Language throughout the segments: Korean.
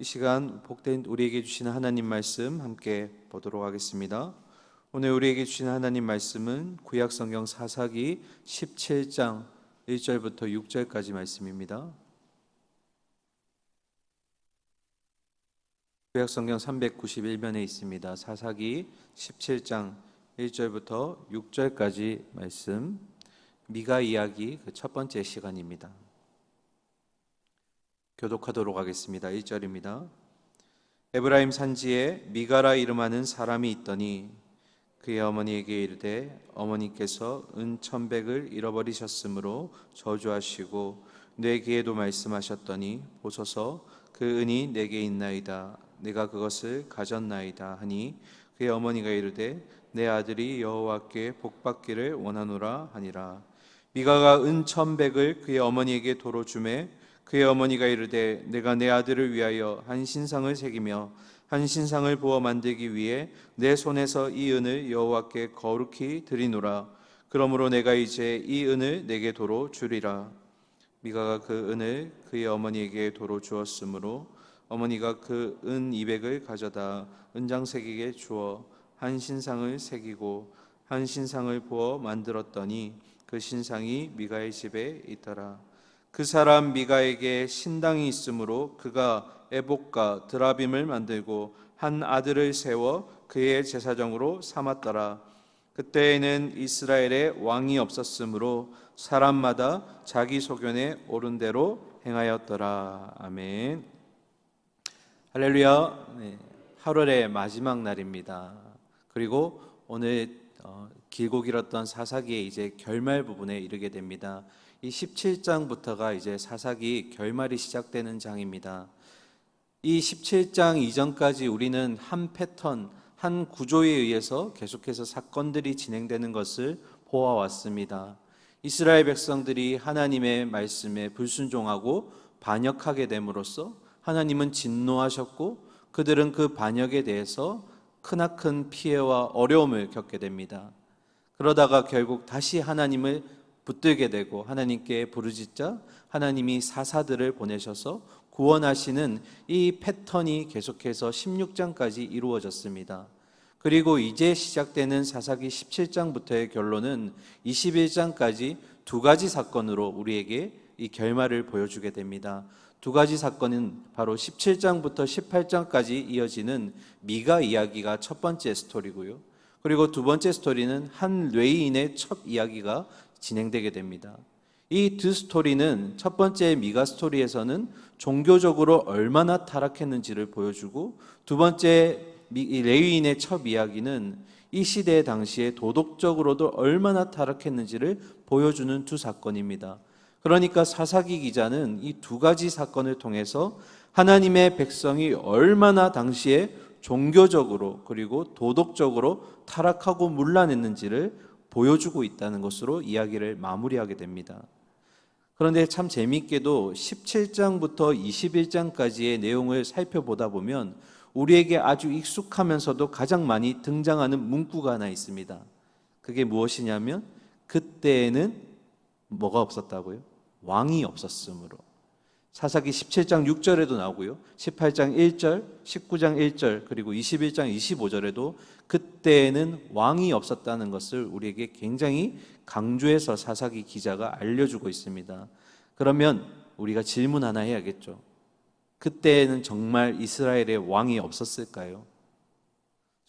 이 시간 복된 우리에게 주시는 하나님 말씀 함께 보도록 하겠습니다. 오늘 우리에게 주시는 하나님 말씀은 구약 성경 사사기 17장 1절부터 6절까지 말씀입니다. 구약 성경 391면에 있습니다. 사사기 17장 1절부터 6절까지 말씀 미가 이야기 그 첫 번째 시간입니다. 교독하도록 하겠습니다. 1절입니다. 에브라임 산지에 미가라 이름하는 사람이 있더니 그의 어머니에게 이르되 어머니께서 은 천백을 잃어버리셨으므로 저주하시고 내 귀에도 말씀하셨더니 보소서 그 은이 내게 있나이다 내가 그것을 가졌나이다 하니 그의 어머니가 이르되 내 아들이 여호와께 복받기를 원하노라 하니라 미가가 은 천백을 그의 어머니에게 도로 주매 그의 어머니가 이르되 내가 내 아들을 위하여 한 신상을 새기며 한 신상을 부어 만들기 위해 내 손에서 이 은을 여호와께 거룩히 드리노라. 그러므로 내가 이제 이 은을 내게 도로 주리라. 미가가 그 은을 그의 어머니에게 도로 주었으므로 어머니가 그 은 이백을 가져다 은장새기게 주어 한 신상을 새기고 한 신상을 부어 만들었더니 그 신상이 미가의 집에 있더라 그 사람 미가에게 신당이 있으므로 그가 에복과 드라빔을 만들고 한 아들을 세워 그의 제사장으로 삼았더라. 그때에는 이스라엘에 왕이 없었으므로 사람마다 자기 소견에 옳은 대로 행하였더라. 아멘. 할렐루야. 네, 8월의 마지막 날입니다. 그리고 오늘 어, 길고 길었던 사사기의 이제 결말 부분에 이르게 됩니다. 이 17장부터가 이제 사사기 결말이 시작되는 장입니다. 이 17장 이전까지 우리는 한 패턴, 한 구조에 의해서 계속해서 사건들이 진행되는 것을 보아왔습니다. 이스라엘 백성들이 하나님의 말씀에 불순종하고 반역하게 됨으로써 하나님은 진노하셨고 그들은 그 반역에 대해서 크나큰 피해와 어려움을 겪게 됩니다. 그러다가 결국 다시 하나님을 붙들게 되고 하나님께 부르짖자 하나님이 사사들을 보내셔서 구원하시는 이 패턴이 계속해서 16장까지 이루어졌습니다. 그리고 이제 시작되는 사사기 17장부터의 결론은 21장까지 두 가지 사건으로 우리에게 이 결말을 보여주게 됩니다. 두 가지 사건은 바로 17장부터 18장까지 이어지는 미가 이야기가 첫 번째 스토리고요. 그리고 두 번째 스토리는 한 뇌인의 첫 이야기가 진행되게 됩니다. 이 두 스토리는 첫 번째 미가 스토리에서는 종교적으로 얼마나 타락했는지를 보여주고 두 번째 레위인의 첫 이야기는 이 시대 당시에 도덕적으로도 얼마나 타락했는지를 보여주는 두 사건입니다. 그러니까 사사기 기자는 이 두 가지 사건을 통해서 하나님의 백성이 얼마나 당시에 종교적으로 그리고 도덕적으로 타락하고 문란했는지를 보여주고 있다는 것으로 이야기를 마무리하게 됩니다. 그런데 참 재미있게도 17장부터 21장까지의 내용을 살펴보다 보면 우리에게 아주 익숙하면서도 가장 많이 등장하는 문구가 하나 있습니다. 그게 무엇이냐면 그때에는 뭐가 없었다고요? 왕이 없었으므로. 사사기 17장 6절에도 나오고요. 18장 1절, 19장 1절, 그리고 21장 25절에도 그때에는 왕이 없었다는 것을 우리에게 굉장히 강조해서 사사기 기자가 알려주고 있습니다. 그러면 우리가 질문 하나 해야겠죠. 그때에는 정말 이스라엘에 왕이 없었을까요?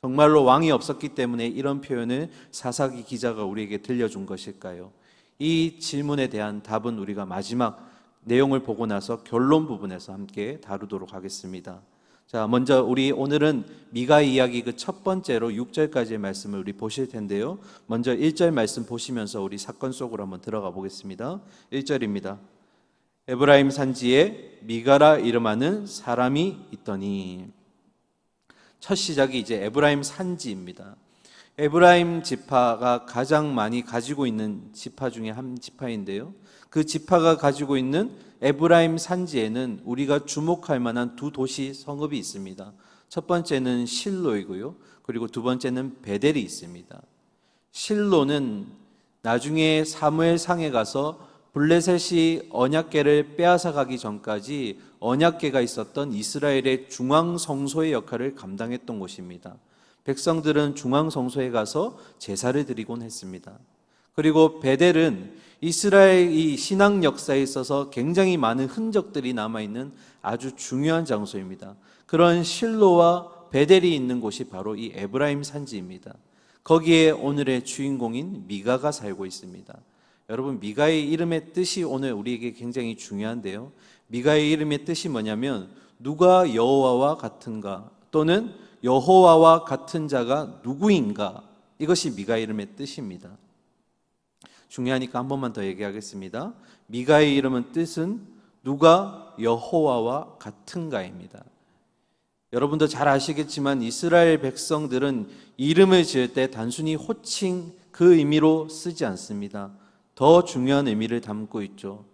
정말로 왕이 없었기 때문에 이런 표현을 사사기 기자가 우리에게 들려준 것일까요? 이 질문에 대한 답은 우리가 마지막 내용을 보고 나서 결론 부분에서 함께 다루도록 하겠습니다. 자, 먼저 우리 오늘은 미가 이야기 그 첫 번째로 6절까지의 말씀을 우리 보실 텐데요. 먼저 1절 말씀 보시면서 우리 사건 속으로 한번 들어가 보겠습니다. 1절입니다. 에브라임 산지에 미가라 이름하는 사람이 있더니 첫 시작이 이제 에브라임 산지입니다. 에브라임 지파가 가장 많이 가지고 있는 지파 중에 한 지파인데요. 그 지파가 가지고 있는 에브라임 산지에는 우리가 주목할 만한 두 도시 성읍이 있습니다. 첫 번째는 실로이고요. 그리고 두 번째는 베델이 있습니다. 실로는 나중에 사무엘 상에 가서 블레셋이 언약궤를 빼앗아 가기 전까지 언약궤가 있었던 이스라엘의 중앙 성소의 역할을 감당했던 곳입니다. 백성들은 중앙 성소에 가서 제사를 드리곤 했습니다. 그리고 베델은 이스라엘 이 신앙 역사에 있어서 굉장히 많은 흔적들이 남아 있는 아주 중요한 장소입니다. 그런 실로와 베델이 있는 곳이 바로 이 에브라임 산지입니다. 거기에 오늘의 주인공인 미가가 살고 있습니다. 여러분 미가의 이름의 뜻이 오늘 우리에게 굉장히 중요한데요. 미가의 이름의 뜻이 뭐냐면 누가 여호와와 같은가 또는 여호와와 같은 자가 누구인가 이것이 미가의 이름의 뜻입니다. 중요하니까 한 번만 더 얘기하겠습니다. 미가의 이름은 뜻은 누가 여호와와 같은가입니다. 여러분도 잘 아시겠지만 이스라엘 백성들은 이름을 지을 때 단순히 호칭 그 의미로 쓰지 않습니다. 더 중요한 의미를 담고 있죠.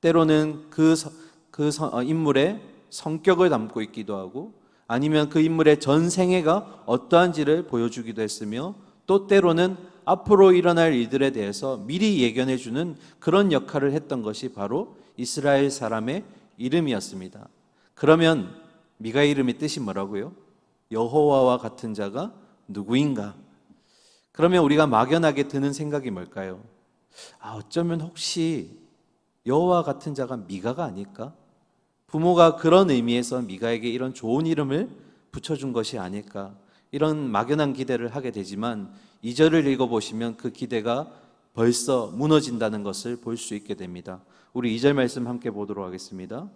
때로는 그, 서- 그 서- 어, 인물의 성격을 담고 있기도 하고 아니면 그 인물의 전 생애가 어떠한지를 보여주기도 했으며 또 때로는 앞으로 일어날 일들에 대해서 미리 예견해 주는 그런 역할을 했던 것이 바로 이스라엘 사람의 이름이었습니다. 그러면 미가의 이름의 뜻이 뭐라고요? 여호와와 같은 자가 누구인가? 그러면 우리가 막연하게 드는 생각이 뭘까요? 아, 어쩌면 혹시 여호와 같은 자가 미가가 아닐까? 부모가 그런 의미에서 미가에게 이런 좋은 이름을 붙여준 것이 아닐까? 이런 막연한 기대를 하게 되지만 이절을 읽어보시면 그 기대가 벌써 무너진다는 것을 볼 수 있게 됩니다. 우리 이절 말씀 함께 보도록 하겠습니다.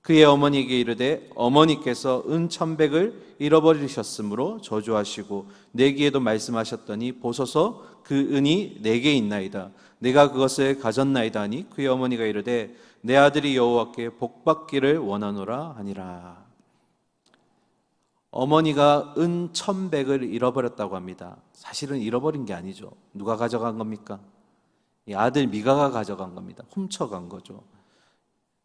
그의 어머니에게 이르되 어머니께서 은 천백을 잃어버리셨으므로 저주하시고 내기에도 말씀하셨더니 보소서 그 은이 내게 있나이다 내가 그것을 가졌나이다 하니 그의 어머니가 이르되 내 아들이 여호와께 복받기를 원하노라 하니라 어머니가 은 천백을 잃어버렸다고 합니다 사실은 잃어버린 게 아니죠 누가 가져간 겁니까? 이 아들 미가가 가져간 겁니다 훔쳐간 거죠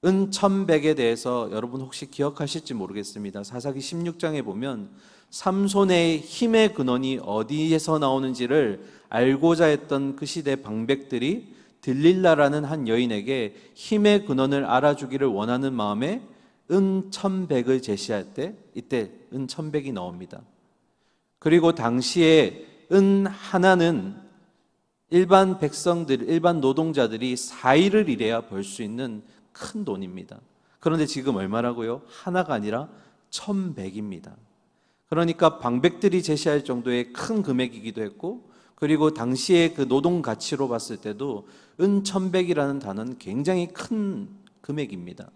은 천백에 대해서 여러분 혹시 기억하실지 모르겠습니다. 사사기 16장에 보면 삼손의 힘의 근원이 어디에서 나오는지를 알고자 했던 그 시대 방백들이 들릴라라는 한 여인에게 힘의 근원을 알아주기를 원하는 마음에 은천백을 제시할 때 이때 은천백이 나옵니다. 그리고 당시에 은 하나는 일반 백성들, 일반 노동자들이 4일을 일해야 벌 수 있는 큰 돈입니다. 그런데 지금 얼마라고요? 하나가 아니라 천백입니다. 그러니까 방백들이 제시할 정도의 큰 금액이기도 했고, 그리고 당시의 그 노동 가치로 봤을 때도 은천백이라는 단어는 굉장히 큰 금액입니다.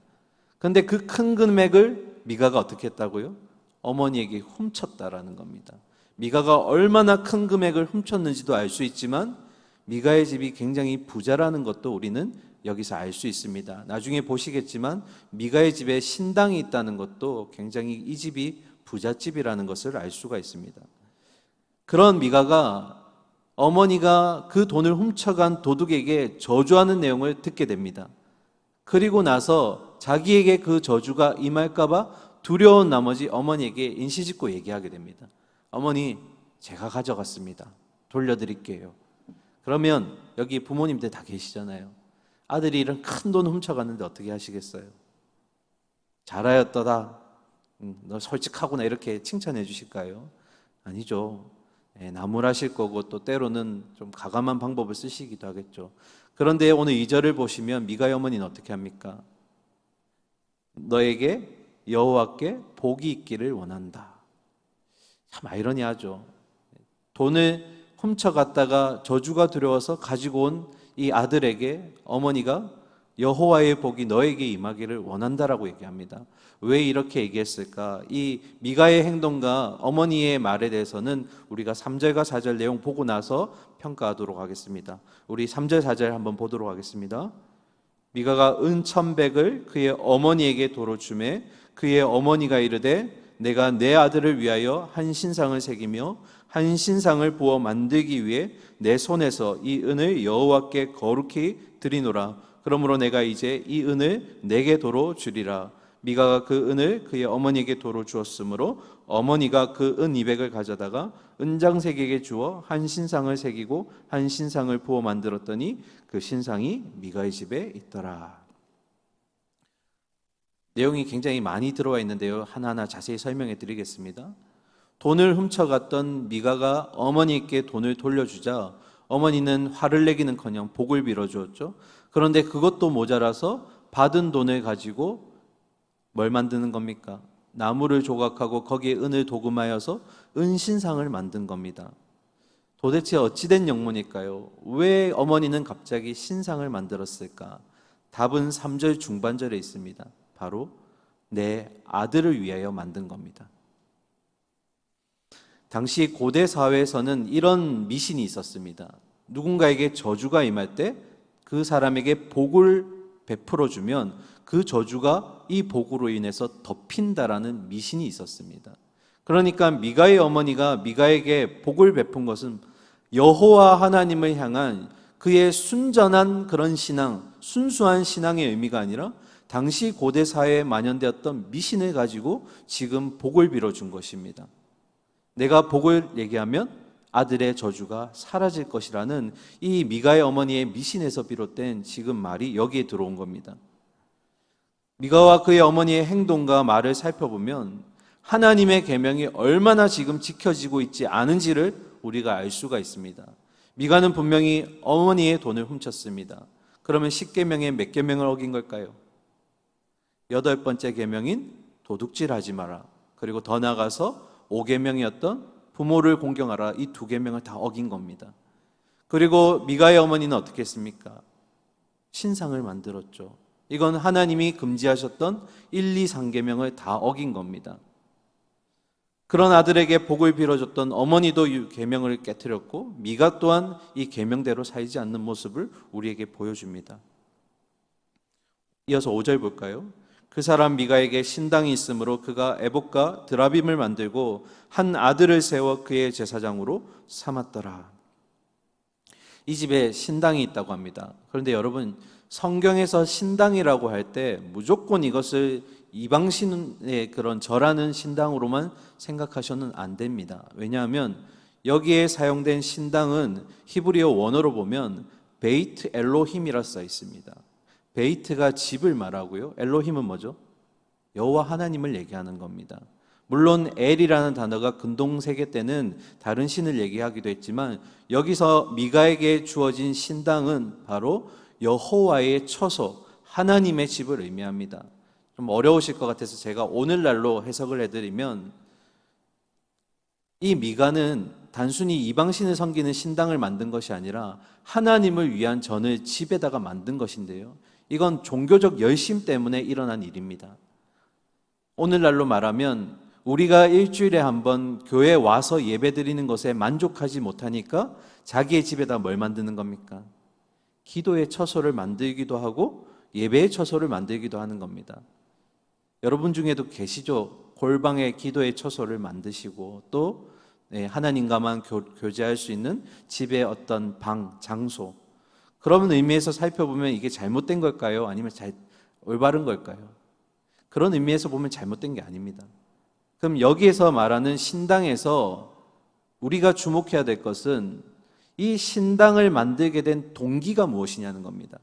그런데 그 큰 금액을 미가가 어떻게 했다고요? 어머니에게 훔쳤다라는 겁니다. 미가가 얼마나 큰 금액을 훔쳤는지도 알 수 있지만 미가의 집이 굉장히 부자라는 것도 우리는 여기서 알 수 있습니다. 나중에 보시겠지만 미가의 집에 신당이 있다는 것도 굉장히 이 집이 부잣집이라는 것을 알 수가 있습니다. 그런 미가가 어머니가 그 돈을 훔쳐간 도둑에게 저주하는 내용을 듣게 됩니다. 그리고 나서 자기에게 그 저주가 임할까봐 두려운 나머지 어머니에게 인시짓고 얘기하게 됩니다. 어머니, 제가 가져갔습니다. 돌려드릴게요. 그러면 여기 부모님들 다 계시잖아요. 아들이 이런 큰 돈 훔쳐갔는데 어떻게 하시겠어요? 잘하였더다. 음, 너 솔직하구나 이렇게 칭찬해 주실까요? 아니죠. 예, 나무라실 거고 또 때로는 좀 가감한 방법을 쓰시기도 하겠죠. 그런데 오늘 이절을 보시면 미가의 어머니는 어떻게 합니까? 너에게 여호와께 복이 있기를 원한다. 참 아이러니하죠. 돈을 훔쳐갔다가 저주가 두려워서 가지고 온 이 아들에게 어머니가 여호와의 복이 너에게 임하기를 원한다라고 얘기합니다. 왜 이렇게 얘기했을까? 이 미가의 행동과 어머니의 말에 대해서는 우리가 3절과 4절 내용 보고 나서 평가하도록 하겠습니다. 우리 3절 4절 한번 보도록 하겠습니다. 미가가 은 천백을 그의 어머니에게 도로 주매 그의 어머니가 이르되 내가 내 아들을 위하여 한 신상을 새기며 한 신상을 부어 만들기 위해 내 손에서 이 은을 여호와께 거룩히 드리노라. 그러므로 내가 이제 이 은을 내게 도로 주리라 미가가 그 은을 그의 어머니에게 도로 주었으므로 어머니가 그 은 200을 가져다가 은장색에게 주어 한 신상을 새기고 한 신상을 부어 만들었더니 그 신상이 미가의 집에 있더라. 내용이 굉장히 많이 들어와 있는데요. 하나하나 자세히 설명해 드리겠습니다. 돈을 훔쳐갔던 미가가 어머니께 돈을 돌려주자 어머니는 화를 내기는커녕 복을 빌어주었죠. 그런데 그것도 모자라서 받은 돈을 가지고 뭘 만드는 겁니까? 나무를 조각하고 거기에 은을 도금하여서 은신상을 만든 겁니다. 도대체 어찌된 영문일까요? 왜 어머니는 갑자기 신상을 만들었을까? 답은 3절 중반절에 있습니다. 바로 내 아들을 위하여 만든 겁니다. 당시 고대 사회에서는 이런 미신이 있었습니다. 누군가에게 저주가 임할 때 그 사람에게 복을 베풀어 주면 그 저주가 이 복으로 인해서 덮인다라는 미신이 있었습니다. 그러니까 미가의 어머니가 미가에게 복을 베푼 것은 여호와 하나님을 향한 그의 순전한 그런 신앙, 순수한 신앙의 의미가 아니라 당시 고대 사회에 만연되었던 미신을 가지고 지금 복을 빌어준 것입니다. 내가 복을 얘기하면 아들의 저주가 사라질 것이라는 이 미가의 어머니의 미신에서 비롯된 지금 말이 여기에 들어온 겁니다. 미가와 그의 어머니의 행동과 말을 살펴보면 하나님의 계명이 얼마나 지금 지켜지고 있지 않은지를 우리가 알 수가 있습니다. 미가는 분명히 어머니의 돈을 훔쳤습니다. 그러면 10계명의 몇 계명을 어긴 걸까요? 여덟 번째 계명인 도둑질하지 마라. 그리고 더 나가서 5계명이었던 부모를 공경하라 이 두 계명을 다 어긴 겁니다. 그리고 미가의 어머니는 어떻게 했습니까? 신상을 만들었죠. 이건 하나님이 금지하셨던 1, 2, 3계명을 다 어긴 겁니다. 그런 아들에게 복을 빌어줬던 어머니도 이 계명을 깨뜨렸고 미가 또한 이 계명대로 살지 않는 모습을 우리에게 보여줍니다. 이어서 5절 볼까요? 그 사람 미가에게 신당이 있으므로 그가 에복과 드라빔을 만들고 한 아들을 세워 그의 제사장으로 삼았더라. 이 집에 신당이 있다고 합니다. 그런데 여러분 성경에서 신당이라고 할 때 무조건 이것을 이방신의 그런 절하는 신당으로만 생각하셔는 안 됩니다. 왜냐하면 여기에 사용된 신당은 히브리어 원어로 보면 베이트 엘로힘이라 써 있습니다. 베이트가 집을 말하고요. 엘로힘은 뭐죠? 여호와 하나님을 얘기하는 겁니다. 물론 엘이라는 단어가 근동 세계 때는 다른 신을 얘기하기도 했지만 여기서 미가에게 주어진 신당은 바로 여호와의 처소, 하나님의 집을 의미합니다. 좀 어려우실 것 같아서 제가 오늘날로 해석을 해드리면 이 미가는 단순히 이방신을 섬기는 신당을 만든 것이 아니라 하나님을 위한 전을 집에다가 만든 것인데요. 이건 종교적 열심 때문에 일어난 일입니다. 오늘날로 말하면 우리가 일주일에 한 번 교회 와서 예배 드리는 것에 만족하지 못하니까 자기의 집에다 뭘 만드는 겁니까? 기도의 처소를 만들기도 하고 예배의 처소를 만들기도 하는 겁니다. 여러분 중에도 계시죠? 골방에 기도의 처소를 만드시고 또 네, 하나님과만 교 제할 수 있는 집의 어떤 방, 장소, 그런 의미에서 살펴보면 이게 잘못된 걸까요? 아니면 잘 올바른 걸까요? 그런 의미에서 보면 잘못된 게 아닙니다. 그럼 여기에서 말하는 신당에서 우리가 주목해야 될 것은 이 신당을 만들게 된 동기가 무엇이냐는 겁니다.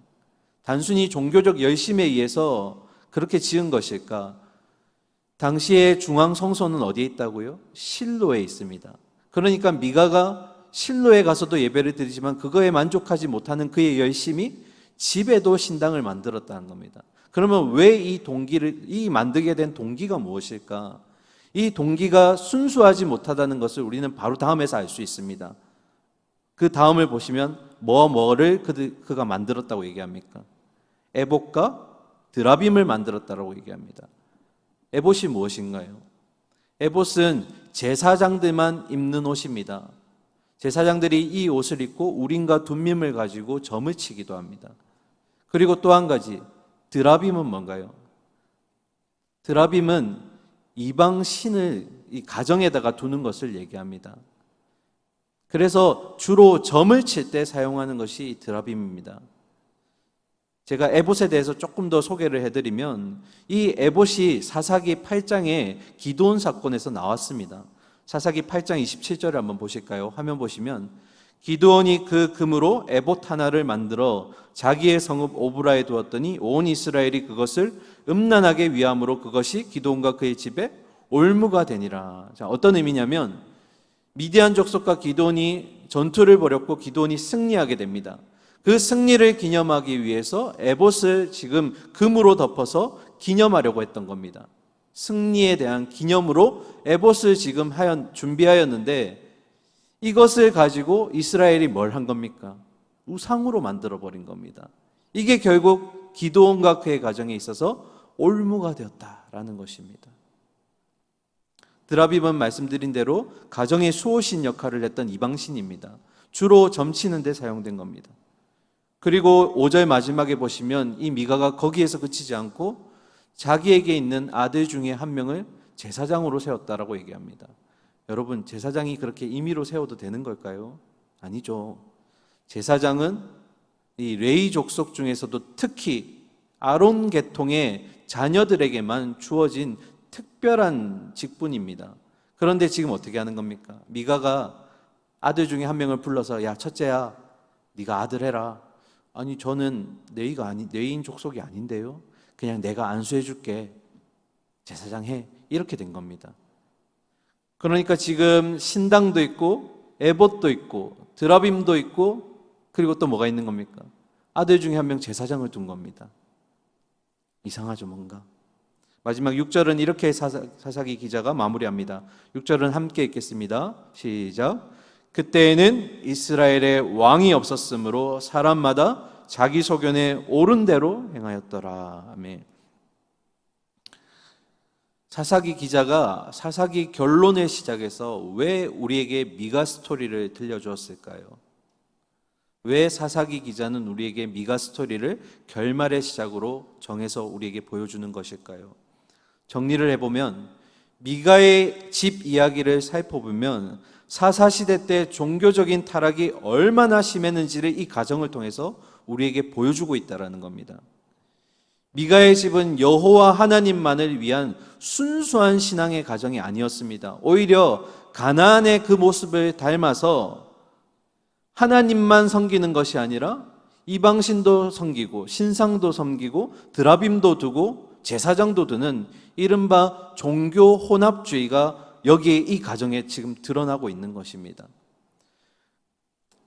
단순히 종교적 열심에 의해서 그렇게 지은 것일까? 당시에 중앙 성소는 어디에 있다고요? 실로에 있습니다. 그러니까 미가가 실로에 가서도 예배를 드리지만 그거에 만족하지 못하는 그의 열심이 집에도 신당을 만들었다는 겁니다. 그러면 왜 이 동기를 이 만들게 된 동기가 무엇일까? 이 동기가 순수하지 못하다는 것을 우리는 바로 다음에서 알 수 있습니다. 그 다음을 보시면 뭐 뭐를 그, 그가 만들었다고 얘기합니까? 에봇과 드라빔을 만들었다고 얘기합니다. 에봇이 무엇인가요? 에봇은 제사장들만 입는 옷입니다. 제사장들이 이 옷을 입고 우린과 둠밈을 가지고 점을 치기도 합니다. 그리고 또 한 가지 드라빔은 뭔가요? 드라빔은 이방 신을 이 가정에다가 두는 것을 얘기합니다. 그래서 주로 점을 칠 때 사용하는 것이 드라빔입니다. 제가 에봇에 대해서 조금 더 소개를 해드리면 이 에봇이 사사기 8장의 기도원 사건에서 나왔습니다. 사사기 8장 27절을 한번 보실까요? 화면 보시면 기드온이 그 금으로 에봇 하나를 만들어 자기의 성읍 오브라에 두었더니 온 이스라엘이 그것을 음란하게 위함으로 그것이 기드온과 그의 집에 올무가 되니라. 자, 어떤 의미냐면 미디안 족속과 기드온이 전투를 벌였고 기드온이 승리하게 됩니다. 그 승리를 기념하기 위해서 에봇을 지금 금으로 덮어서 기념하려고 했던 겁니다. 승리에 대한 기념으로 에봇을 지금 하연 준비하였는데 이것을 가지고 이스라엘이 뭘 한 겁니까? 우상으로 만들어 버린 겁니다. 이게 결국 기도원과 그의 가정에 있어서 올무가 되었다라는 것입니다. 드라빔은 말씀드린 대로 가정의 수호신 역할을 했던 이방신입니다. 주로 점치는 데 사용된 겁니다. 그리고 5절 마지막에 보시면 이 미가가 거기에서 그치지 않고 자기에게 있는 아들 중에 한 명을 제사장으로 세웠다라고 얘기합니다. 여러분, 제사장이 그렇게 임의로 세워도 되는 걸까요? 아니죠. 제사장은 이 레이 족속 중에서도 특히 아론 계통의 자녀들에게만 주어진 특별한 직분입니다. 그런데 지금 어떻게 하는 겁니까? 미가가 아들 중에 한 명을 불러서 야 첫째야, 네가 아들 해라. 아니 저는 레이가 아니 레이인 족속이 아닌데요. 그냥 내가 안수해 줄게. 제사장 해. 이렇게 된 겁니다. 그러니까 지금 신당도 있고 에봇도 있고 드라빔도 있고 그리고 또 뭐가 있는 겁니까? 아들 중에 한 명 제사장을 둔 겁니다. 이상하죠, 뭔가. 마지막 6절은 이렇게 사사, 사사기 기자가 마무리합니다. 6절은 함께 읽겠습니다. 시작. 그때에는 이스라엘의 왕이 없었으므로 사람마다 자기 소견에 옳은 대로 행하였더라. 아멘. 사사기 기자가 사사기 결론의 시작에서 왜 우리에게 미가 스토리를 들려주었을까요? 왜 사사기 기자는 우리에게 미가 스토리를 결말의 시작으로 정해서 우리에게 보여주는 것일까요? 정리를 해보면 미가의 집 이야기를 살펴보면 사사시대 때 종교적인 타락이 얼마나 심했는지를 이 가정을 통해서 우리에게 보여주고 있다는 겁니다. 미가의 집은 여호와 하나님만을 위한 순수한 신앙의 가정이 아니었습니다. 오히려 가나안의 그 모습을 닮아서 하나님만 섬기는 것이 아니라 이방신도 섬기고 신상도 섬기고 드라빔도 두고 제사장도 두는 이른바 종교 혼합주의가 여기에 이 가정에 지금 드러나고 있는 것입니다.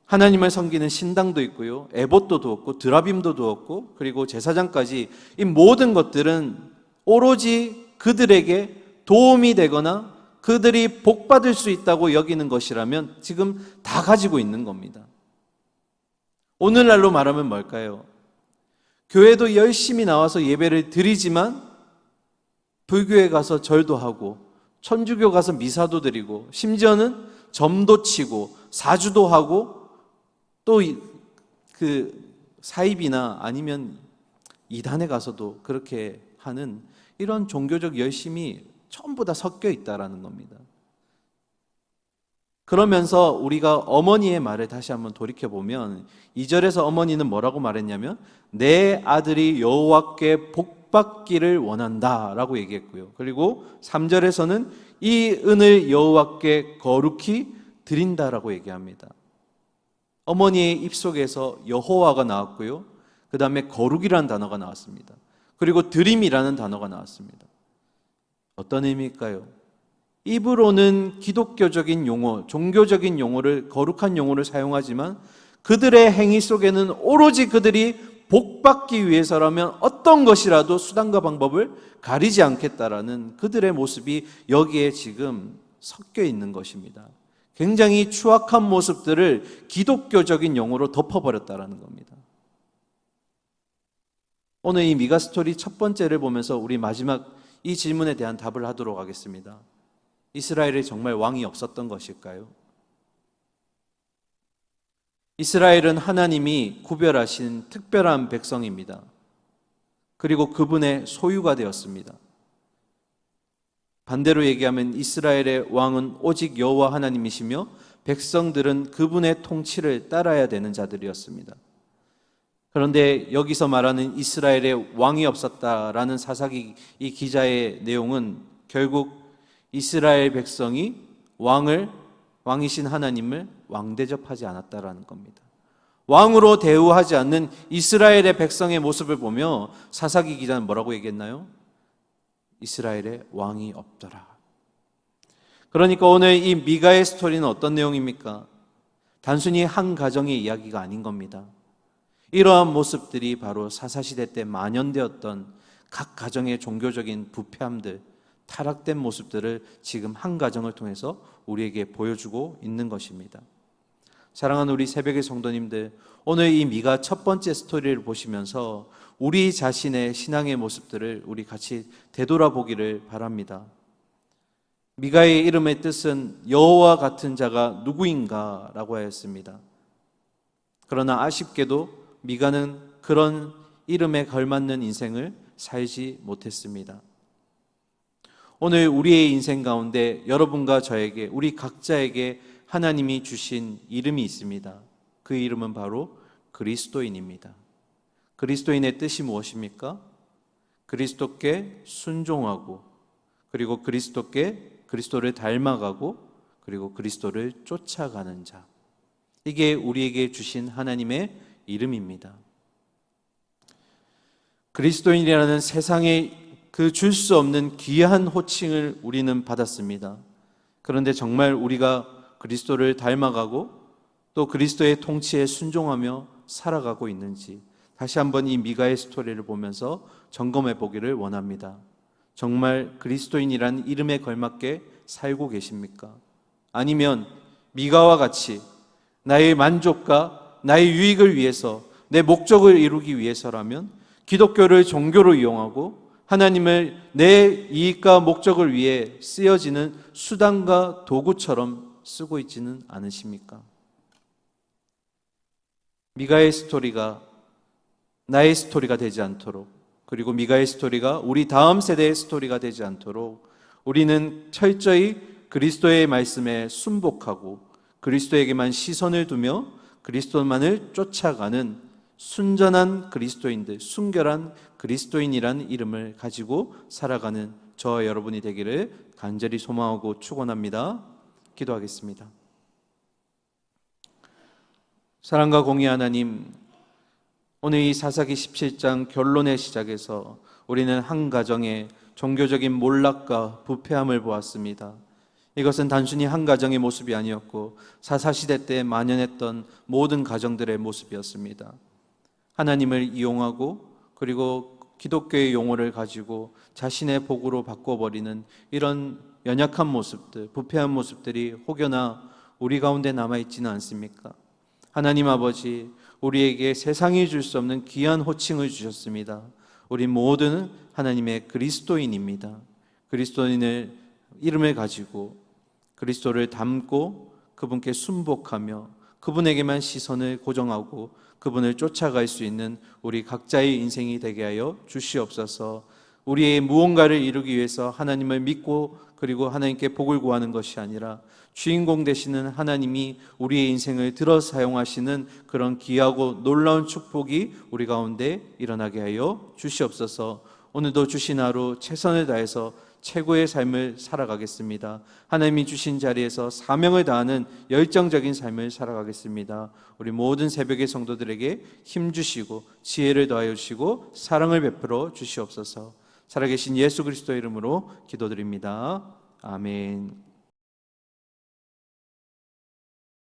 하나님을 섬기는 신당도 있고요. 에봇도 두었고 드라빔도 두었고 그리고 제사장까지 이 모든 것들은 오로지 그들에게 도움이 되거나 그들이 복 받을 수 있다고 여기는 것이라면 지금 다 가지고 있는 겁니다. 오늘날로 말하면 뭘까요? 교회도 열심히 나와서 예배를 드리지만 불교에 가서 절도 하고 천주교 가서 미사도 드리고 심지어는 점도 치고 사주도 하고 또 그 사입이나 아니면 이단에 가서도 그렇게 하는 이런 종교적 열심이 전부 다 섞여 있다라는 겁니다. 그러면서 우리가 어머니의 말을 다시 한번 돌이켜 보면 2절에서 어머니는 뭐라고 말했냐면 내 아들이 여호와께 복 받기를 원한다라고 얘기했고요. 그리고 3절에서는 이 은을 여호와께 거룩히 드린다라고 얘기합니다. 어머니의 입속에서 여호와가 나왔고요. 그 다음에 거룩이라는 단어가 나왔습니다. 그리고 드림이라는 단어가 나왔습니다. 어떤 의미일까요? 입으로는 기독교적인 용어, 종교적인 용어를, 거룩한 용어를 사용하지만 그들의 행위 속에는 오로지 그들이 복 받기 위해서라면 어떤 것이라도 수단과 방법을 가리지 않겠다라는 그들의 모습이 여기에 지금 섞여 있는 것입니다. 굉장히 추악한 모습들을 기독교적인 용어로 덮어버렸다라는 겁니다. 오늘 이 미가 스토리 첫 번째를 보면서 우리 마지막 이 질문에 대한 답을 하도록 하겠습니다. 이스라엘에 정말 왕이 없었던 것일까요? 이스라엘은 하나님이 구별하신 특별한 백성입니다. 그리고 그분의 소유가 되었습니다. 반대로 얘기하면 이스라엘의 왕은 오직 여호와 하나님이시며 백성들은 그분의 통치를 따라야 되는 자들이었습니다. 그런데 여기서 말하는 이스라엘의 왕이 없었다라는 사사기 이 기자의 내용은 결국 이스라엘 백성이 왕을 왕이신 하나님을 왕 대접하지 않았다라는 겁니다. 왕으로 대우하지 않는 이스라엘의 백성의 모습을 보며 사사기 기자는 뭐라고 얘기했나요? 이스라엘의 왕이 없더라. 그러니까 오늘 이 미가의 스토리는 어떤 내용입니까? 단순히 한 가정의 이야기가 아닌 겁니다. 이러한 모습들이 바로 사사시대 때 만연되었던 각 가정의 종교적인 부패함들, 타락된 모습들을 지금 한 가정을 통해서 우리에게 보여주고 있는 것입니다. 사랑하는 우리 새벽의 성도님들, 오늘 이 미가 첫 번째 스토리를 보시면서 우리 자신의 신앙의 모습들을 우리 같이 되돌아보기를 바랍니다. 미가의 이름의 뜻은 여호와 같은 자가 누구인가라고 하였습니다. 그러나 아쉽게도 미가는 그런 이름에 걸맞는 인생을 살지 못했습니다. 오늘 우리의 인생 가운데 여러분과 저에게 우리 각자에게 하나님이 주신 이름이 있습니다. 그 이름은 바로 그리스도인입니다. 그리스도인의 뜻이 무엇입니까? 그리스도께 순종하고 그리고 그리스도께 그리스도를 닮아가고 그리고 그리스도를 쫓아가는 자. 이게 우리에게 주신 하나님의 이름입니다. 그리스도인이라는 세상에 그 줄 수 없는 귀한 호칭을 우리는 받았습니다. 그런데 정말 우리가 그리스도를 닮아가고 또 그리스도의 통치에 순종하며 살아가고 있는지 다시 한번 이 미가의 스토리를 보면서 점검해 보기를 원합니다. 정말 그리스도인이란 이름에 걸맞게 살고 계십니까? 아니면 미가와 같이 나의 만족과 나의 유익을 위해서 내 목적을 이루기 위해서라면 기독교를 종교로 이용하고 하나님을 내 이익과 목적을 위해 쓰여지는 수단과 도구처럼 쓰고 있지는 않으십니까? 미가의 스토리가 나의 스토리가 되지 않도록 그리고 미가의 스토리가 우리 다음 세대의 스토리가 되지 않도록 우리는 철저히 그리스도의 말씀에 순복하고 그리스도에게만 시선을 두며 그리스도만을 쫓아가는 순전한 그리스도인들, 순결한 그리스도인이란 이름을 가지고 살아가는 저 여러분이 되기를 간절히 소망하고 축원합니다. 기도하겠습니다. 사랑과 공의 하나님, 오늘 이 사사기 17장 결론의 시작에서 우리는 한 가정의 종교적인 몰락과 부패함을 보았습니다. 이것은 단순히 한 가정의 모습이 아니었고 사사시대 때 만연했던 모든 가정들의 모습이었습니다. 하나님을 이용하고 그리고 기독교의 용어를 가지고 자신의 복으로 바꿔버리는 이런 연약한 모습들, 부패한 모습들이 혹여나 우리 가운데 남아있지는 않습니까? 하나님 아버지, 우리에게 세상이 줄 수 없는 귀한 호칭을 주셨습니다. 우리 모두는 하나님의 그리스도인입니다. 그리스도인을 이름을 가지고 그리스도를 담고 그분께 순복하며 그분에게만 시선을 고정하고 그분을 쫓아갈 수 있는 우리 각자의 인생이 되게 하여 주시옵소서. 우리의 무언가를 이루기 위해서 하나님을 믿고 그리고 하나님께 복을 구하는 것이 아니라 주인공 되시는 하나님이 우리의 인생을 들어 사용하시는 그런 귀하고 놀라운 축복이 우리 가운데 일어나게 하여 주시옵소서. 오늘도 주신 하루 최선을 다해서 최고의 삶을 살아가겠습니다. 하나님이 주신 자리에서 사명을 다하는 열정적인 삶을 살아가겠습니다. 우리 모든 새벽의 성도들에게 힘 주시고 지혜를 더하여 주시고 사랑을 베풀어 주시옵소서. 살아계신 예수 그리스도 이름으로 기도드립니다. 아멘.